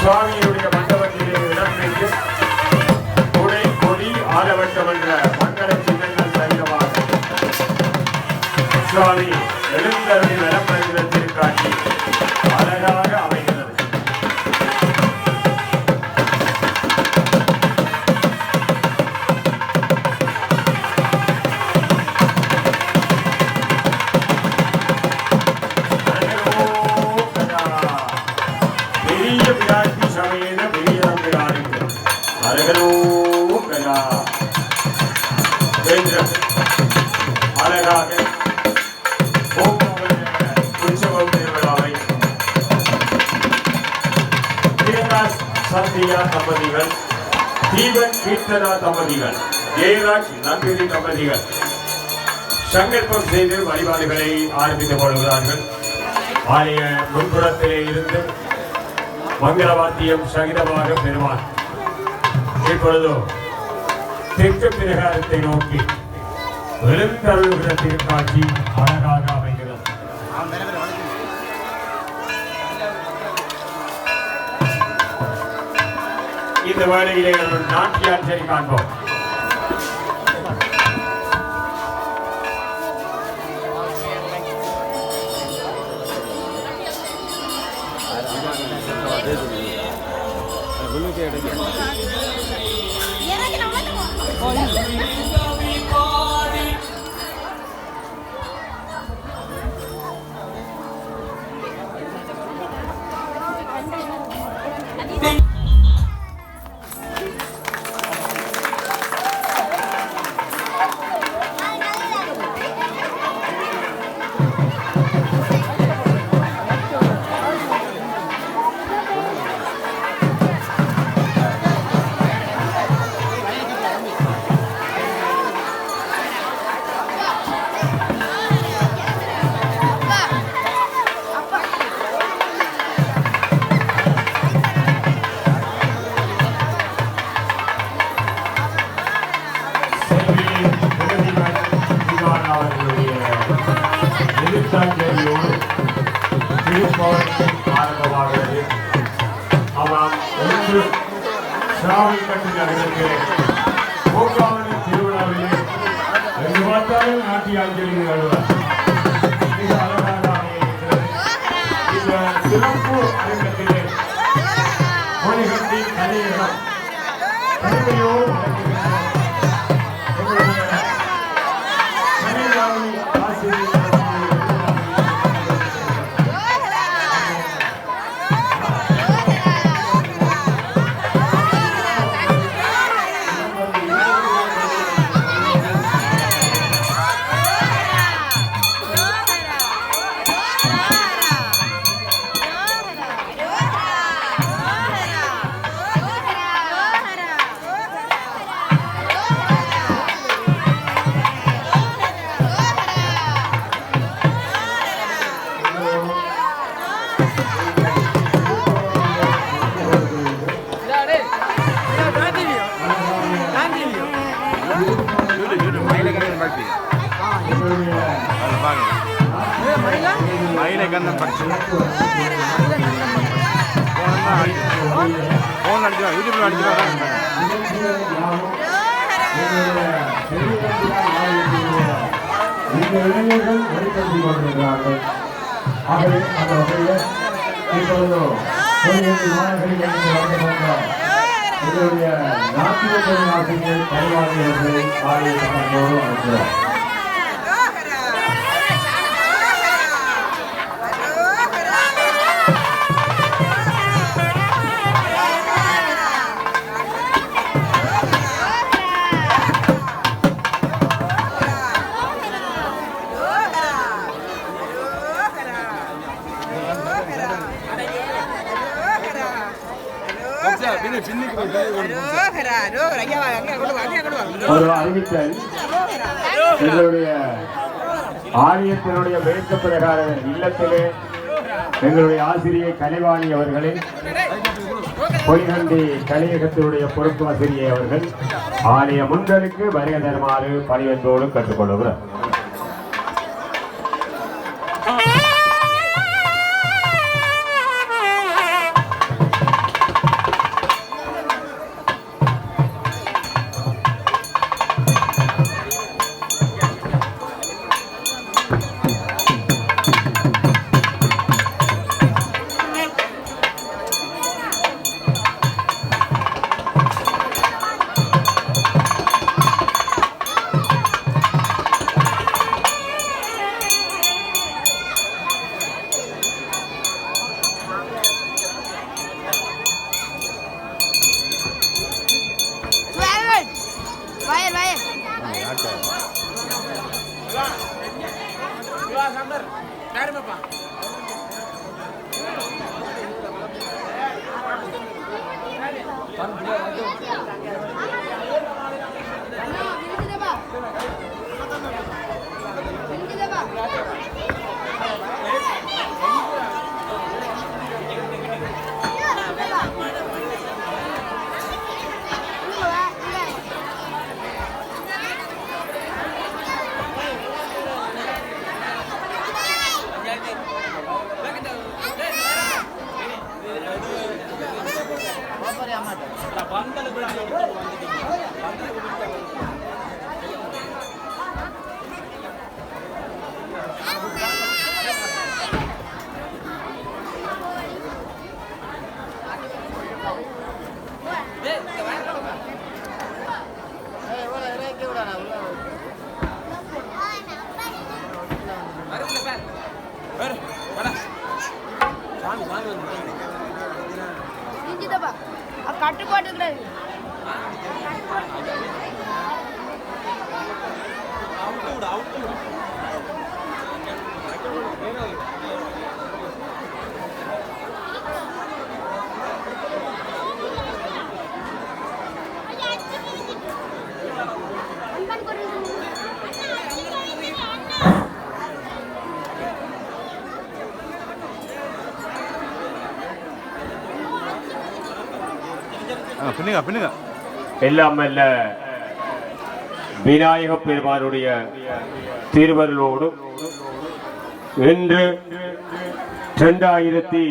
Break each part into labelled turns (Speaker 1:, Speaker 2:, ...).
Speaker 1: சுவாமியுடைய மண்டபத்திலே இடம்பெற்று கொடை கொடி ஆலவட்டம் என்ற மங்கள சின்னங்கள் சகிதமாக சுவாமி சத்யா தம்பதிகள் தீபன் கீர்த்தனா தம்பதிகள் ஜெயராஜ் நந்தினி தம்பதிகள். சங்கல்பம் செய்து வழிபாடுகளை ஆரம்பித்துக் கொள்கிறார்கள். ஆலய முன்புறத்திலே இருந்து மங்களவாத்தியம் சகிதமாக பெறுவார். இப்பொழுதோ தெற்கு பிரகாரத்தை நோக்கி எழுந்தருள்கிற திருக்காட்சி அழகாக அமைகிறது. இந்த வேளையிலே ஒரு நாட்டியாச்சரி காண்போம். சாமி கட்டு திருவிழாவிலே எங்கு பார்த்தாலும் நாட்டியாஞ்சலி நிகழ்வார் இந்த சிறப்பு
Speaker 2: மயிலை கண்ணன் படிச்சு ஃபோன் அடிக்கிறோம் யூடியூப்ல அடிக்கிறோம்
Speaker 1: இந்த இளைஞர்கள் வெளிப்படுத்திக் கொண்டிருக்கிறார்கள் ஆகவே அந்த வகையில் இப்பொழுது மாணவர்கள் என்று வழங்கப்பட்ட இதனுடைய நாட்டிய பெருமாசிரியர் பரிவாரியர்களை ஆலய சங்கத்தோடு ஒரு அறிவித்தல் எங்களுடைய ஆலயத்தினுடைய விளக்க பிரகார இல்லத்திலே எங்களுடைய ஆசிரியை கலைவாணி அவர்களின் பொய்கண்டி கலையகத்தினுடைய பொறுப்பு ஆசிரியை அவர்கள் ஆலய முன்களுக்கு வருகை தருமாறு பணிவென்றோடு கற்றுக்கொள்கிறார்
Speaker 3: விரிஞ்சுதேப்பா விரிஞ்சுதேப்பா
Speaker 2: வந்து பின்னுங்க பின்னுங்க.
Speaker 1: எல்லாம் இல்லை. விநாயக பெருமானுடைய திருவருளோடு இன்று இரண்டாயிரத்தி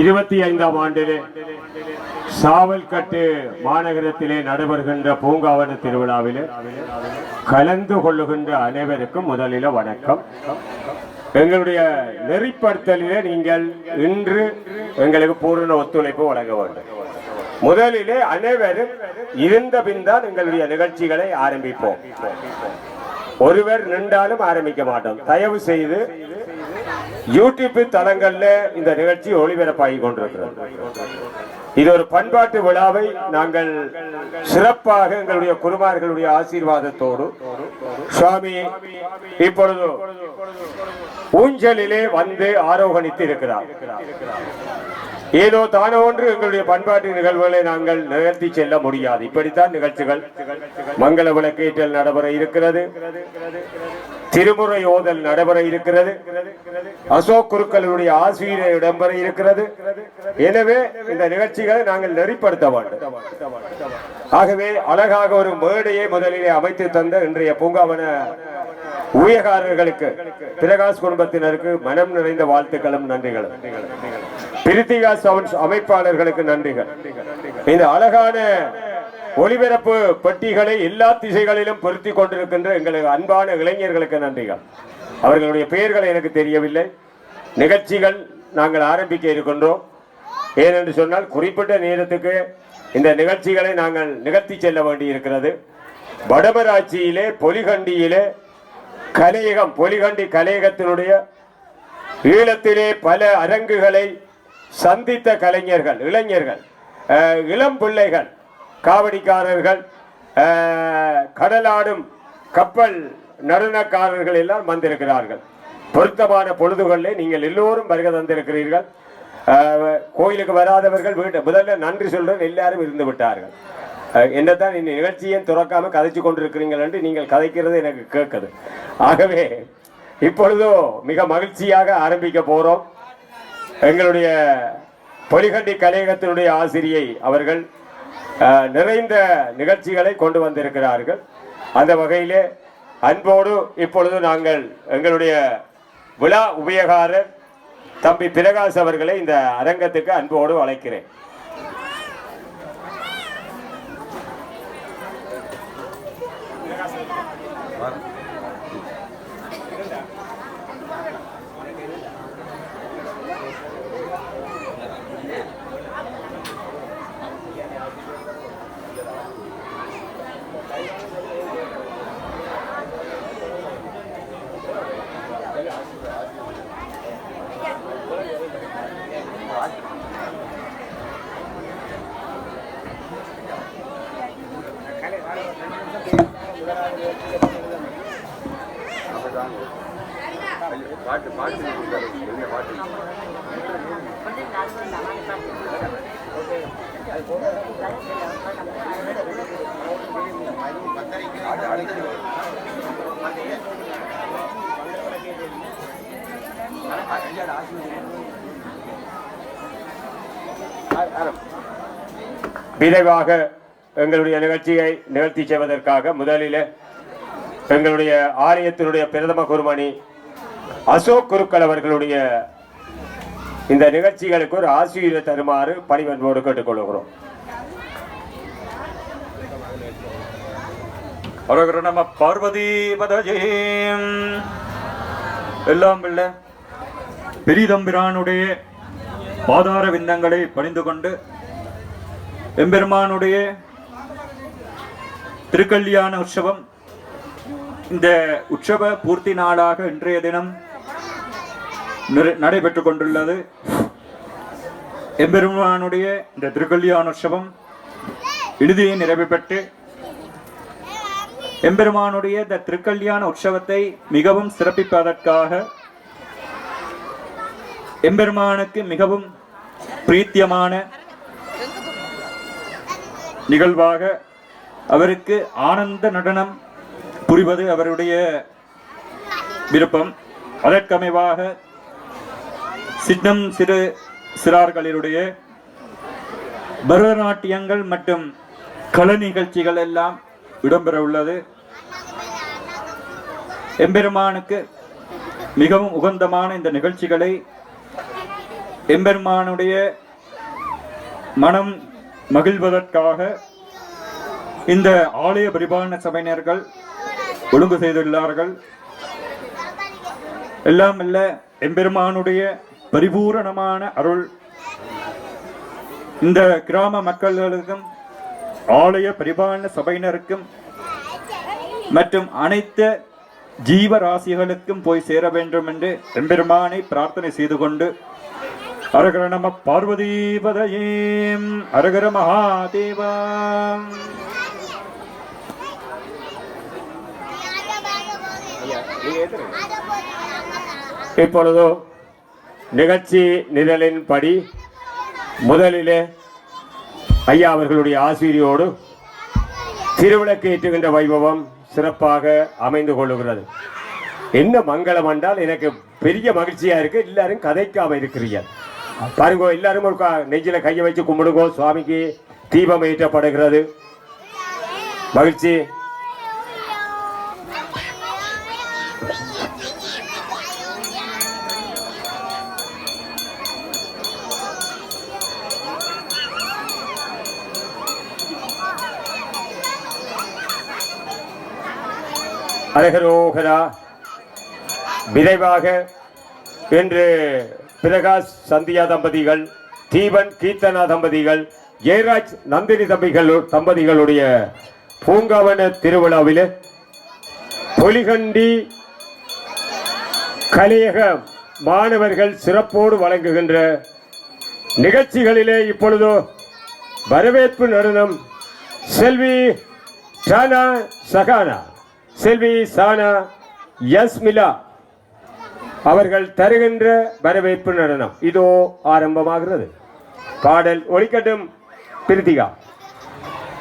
Speaker 1: இருபத்தி ஐந்தாம் ஆண்டிலே சாவல்கட்டு மாநகரத்திலே நடைபெறுகின்ற பூங்காவன திருவிழாவிலே கலந்து கொள்ளுகின்ற அனைவருக்கும் முதலில வணக்கம். எங்களுடைய நெறிப்படுத்தலிலே நீங்கள் இன்று எங்களுக்கு பூரண ஒத்துழைப்பு வழங்க வேண்டும். முதலிலே அனைவரும் இருந்த பின்தான் எங்களுடைய நிகழ்ச்சிகளை ஆரம்பிப்போம். ஒருவர் நின்றாலும் ஆரம்பிக்க மாட்டோம். தயவு செய்து யூடியூப் தளங்கள்ல இந்த நிகழ்ச்சி ஒளிபரப்பாகி கொண்டிருக்கிறது. இது ஒரு பண்பாட்டு விழாவை நாங்கள் சிறப்பாக எங்களுடைய குருமார்களுடைய ஆசீர்வாதத்தோடு சுவாமி இப்பொழுது ஊஞ்சலிலே வந்து ஆரோகணித்து இருக்கிறார். ஏதோ தானோ ஒன்று எங்களுடைய பண்பாட்டு நிகழ்வுகளை நாங்கள் நிகழ்த்தி செல்ல முடியாது. இப்படித்தான் நிகழ்ச்சிகள் மங்கள விளக்கேற்றல் நடைபெற இருக்கிறது. திருமுறை ஓதல் நடைபெற இருக்கிறது. அசோக் குருக்களுடைய ஆசிரியர் இடம்பெற இருக்கிறது. எனவே இந்த நிகழ்ச்சிகளை நாங்கள் நெறிப்படுத்த வேண்டும். ஆகவே அழகாக ஒரு மேடையை முதலிலே அமைத்து தந்த இன்றைய பூங்காவன ஊழியக்காரர்களுக்கு பிரகாஷ் குடும்பத்தினருக்கு மனம் நிறைந்த வாழ்த்துக்களும் நன்றிகளும். பிரித்திகா சவுண்ட்ஸ் அமைப்பாளர்களுக்கு நன்றிகள். இந்த அழகான ஒளிபரப்பு பெட்டிகளை எல்லா திசைகளிலும் பொருத்தி கொண்டிருக்கின்ற எங்களுக்கு அன்பான இளைஞர்களுக்கு நன்றிகள். அவர்களுடைய பெயர்களை எனக்கு தெரியவில்லை. நிகழ்ச்சிகள் நாங்கள் ஆரம்பிக்க இருக்கின்றோம். ஏனென்று சொன்னால் குறிப்பிட்ட நேரத்துக்கு இந்த நிகழ்ச்சிகளை நாங்கள் நிகழ்த்தி செல்ல வேண்டி இருக்கிறது வடமராட்சியிலே பொலிகண்டியிலே கலையகம் பொலிகண்டி கலையகத்தினுடைய ஈழத்திலே பல அரங்குகளை சந்தித்த கலைஞர்கள் இளைஞர்கள் இளம் பிள்ளைகள் காவடிக்காரர்கள் கடலாடும் கப்பல் நடனக்காரர்கள் எல்லாம் வந்திருக்கிறார்கள். பொருத்தமான பொழுதுகளில் நீங்கள் எல்லோரும் வருகை தந்திருக்கிறீர்கள். கோயிலுக்கு வராதவர்கள் வீட்டு முதல்ல நன்றி சொல்றேன் எல்லாரும் இருந்து விட்டார்கள். என்னதான் இந்த நிகழ்ச்சியை துறக்காம கதைச்சு கொண்டிருக்கிறீர்கள் என்று நீங்கள் கதைக்கிறது எனக்கு கேட்குது. ஆகவே இப்பொழுதோ மிக மகிழ்ச்சியாக ஆரம்பிக்க போகிறோம் எங்களுடைய பொலிகட்டி கலையகத்தினுடைய ஆசிரியை அவர்கள் நிறைந்த நிகழ்ச்சிகளை கொண்டு வந்திருக்கிறார்கள். அந்த வகையிலே அன்போடு இப்பொழுது நாங்கள் எங்களுடைய விழா உபயகாரர் தம்பி பிரகாஷ் அவர்களை இந்த அரங்கத்துக்கு அன்போடு அழைக்கிறேன். விரைவாக எங்களுடைய நிகழ்ச்சியை நிகழ்த்தி செய்வதற்காக முதலில் எங்களுடைய ஆலயத்தினுடைய பிரதம குருமணி அசோக் குருக்கள் அவர்களுடைய இந்த நிகழ்ச்சிகளுக்கு ஒரு ஆசிரியரை தருமாறு பணிவன்போடு கேட்டுக்கொள்கிறோம்.
Speaker 4: அரகர நம பார்வதி எல்லாம் உள்ள பெரிதம்பிரானுடைய பாதார விந்தங்களை பணிந்து கொண்டு எம்பெருமானுடைய திருக்கல்யாண உற்சவம் இந்த உற்சவ பூர்த்தி நாளாக இன்றைய தினம் நிறை- நடைபெற்றுக் கொண்டுள்ளது. எம்பெருமானுடைய இந்த திருக்கல்யாண உற்சவம் இறுதியை நிறைவு பெற்று எம்பெருமானுடைய இந்த திருக்கல்யாண உற்சவத்தை மிகவும் சிறப்பிப்பதற்காக எம்பெருமானுக்கு மிகவும் பிரீத்தியமான நிகழ்வாக அவருக்கு ஆனந்த நடனம் புரிவது அவருடைய விருப்பம். அதற்கமைவாக சின்னம் சிறு சிறார்களினுடைய பரதநாட்டியங்கள் மற்றும் கல நிகழ்ச்சிகள் எல்லாம் இடம்பெற உள்ளது. எம்பெருமானுக்கு மிகவும் உகந்தமான இந்த நிகழ்ச்சிகளை எம்பெருமானுடைய மனம் மகிழ்வதற்காக இந்த ஆலய பரிபாலன சபையினர்கள் ஒழுங்கு செய்துள்ளார்கள். எல்லாம் அல்ல எம்பெருமானுடைய பரிபூரணமான அருள். இந்த கிராம மக்களுக்கும் ஆலய பரிபாலன சபையினருக்கும் மற்றும் அனைத்து ஜீவராசிகளுக்கும் போய் சேர வேண்டும் என்று எம்பெருமானை பிரார்த்தனை செய்து கொண்டு அரகர நம பார்வதீபதயேம் அரகர மகாதேவாம்
Speaker 1: இப்பொழுது நிகழ்ச்சி நிரலின்படி முதலிலே ஐயா அவர்களுடைய ஆசிரியோடு திருவிளக்கு ஏற்றுகின்ற வைபவம் சிறப்பாக அமைந்து கொள்ளுகிறது. என்ன மங்களம் என்றால் எனக்கு பெரிய மகிழ்ச்சியா இருக்கு. எல்லாரும் கதைக்காம இருக்கிறீங்க. பாருங்க எல்லாரும் ஒரு கா- நெஞ்சில கையை வச்சு கும்பிடுங்கோ. சுவாமிக்கு தீபம் ஏற்றப்படுகிறது. மகிழ்ச்சி. அரகரோகரா விரைவாக இன்று பிரகாஷ் சந்தியா தம்பதிகள் தீபன் கீர்த்தனா தம்பதிகள் ஜெயராஜ் நந்தினி தம்பிகள் தம்பதிகளுடைய பூங்காவன திருவிழாவில் பொலிகண்டி கலையக மாணவர்கள் சிறப்போடு வழங்குகின்ற நிகழ்ச்சிகளிலே இப்பொழுதோ வரவேற்பு நடனம் செல்வி டானா சகானா. செல்வி சானா யஸ்மிலா அவர்கள் தருகின்ற வரவேற்பு நடனம். இதோ ஆரம்பமாகிறது. பாடல் ஒலிக்கட்டும் பிரித்திகா.